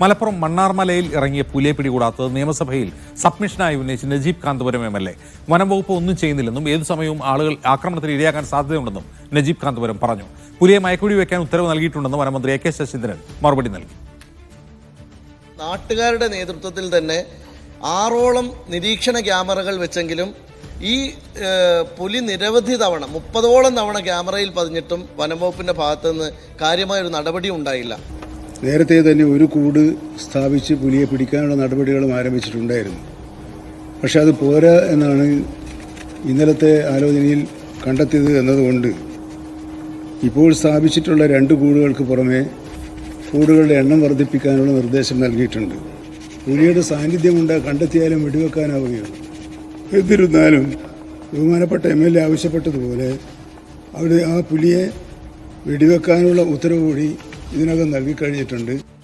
മലപ്പുറം മണ്ണാർമലയിൽ ഇറങ്ങിയ പുലിയെ പിടികൂടാത്തത് നിയമസഭയിൽ സബ്മിഷനായി ഉന്നയിച്ച് Najeeb Kanthapuram M L A. വനം വകുപ്പ് ഒന്നും ചെയ്യുന്നില്ലെന്നും ഏതു സമയവും ആളുകൾ ആക്രമണത്തിന് ഇരയാക്കാൻ സാധ്യതയുണ്ടെന്നും നജീബ് കാന്തപുരം പറഞ്ഞു. പുലിയെ മയക്കുടി വയ്ക്കാൻ ഉത്തരവ് നൽകിയിട്ടുണ്ടെന്ന് വനമന്ത്രി എ കെ ശശീന്ദ്രൻ മറുപടി നൽകി. നാട്ടുകാരുടെ നേതൃത്വത്തിൽ തന്നെ ആറോളം നിരീക്ഷണ ക്യാമറകൾ വെച്ചെങ്കിലും ഈ പുലി നിരവധി തവണ മുപ്പതോളം തവണ ക്യാമറയിൽ പതിഞ്ഞിട്ടും വനംവകുപ്പിന്റെ ഭാഗത്തുനിന്ന് കാര്യമായൊരു നടപടി ഉണ്ടായില്ല. നേരത്തെ തന്നെ ഒരു കൂട് സ്ഥാപിച്ച് പുലിയെ പിടിക്കാനുള്ള നടപടികളും ആരംഭിച്ചിട്ടുണ്ടായിരുന്നു. പക്ഷെ അത് പോരാ എന്നാണ് ഇന്നലത്തെ ആലോചനയിൽ കണ്ടെത്തിയത് എന്നതുകൊണ്ട് ഇപ്പോൾ സ്ഥാപിച്ചിട്ടുള്ള രണ്ട് കൂടുകൾക്ക് പുറമെ കൂടുകളുടെ എണ്ണം വർദ്ധിപ്പിക്കാനുള്ള നിർദ്ദേശം നൽകിയിട്ടുണ്ട്. പുലിയുടെ സാന്നിധ്യമുണ്ട് കണ്ടെത്തിയാലും വെടിവെക്കാനാവുകയുള്ളൂ. എന്നിരുന്നാലും ബഹുമാനപ്പെട്ട എം എൽ എ ആവശ്യപ്പെട്ടതുപോലെ അവിടെ ആ പുലിയെ വെടിവെക്കാനുള്ള ഉത്തരവ് കൂടി ഇതിനകം നൽകിക്കഴിഞ്ഞിട്ടുണ്ട്.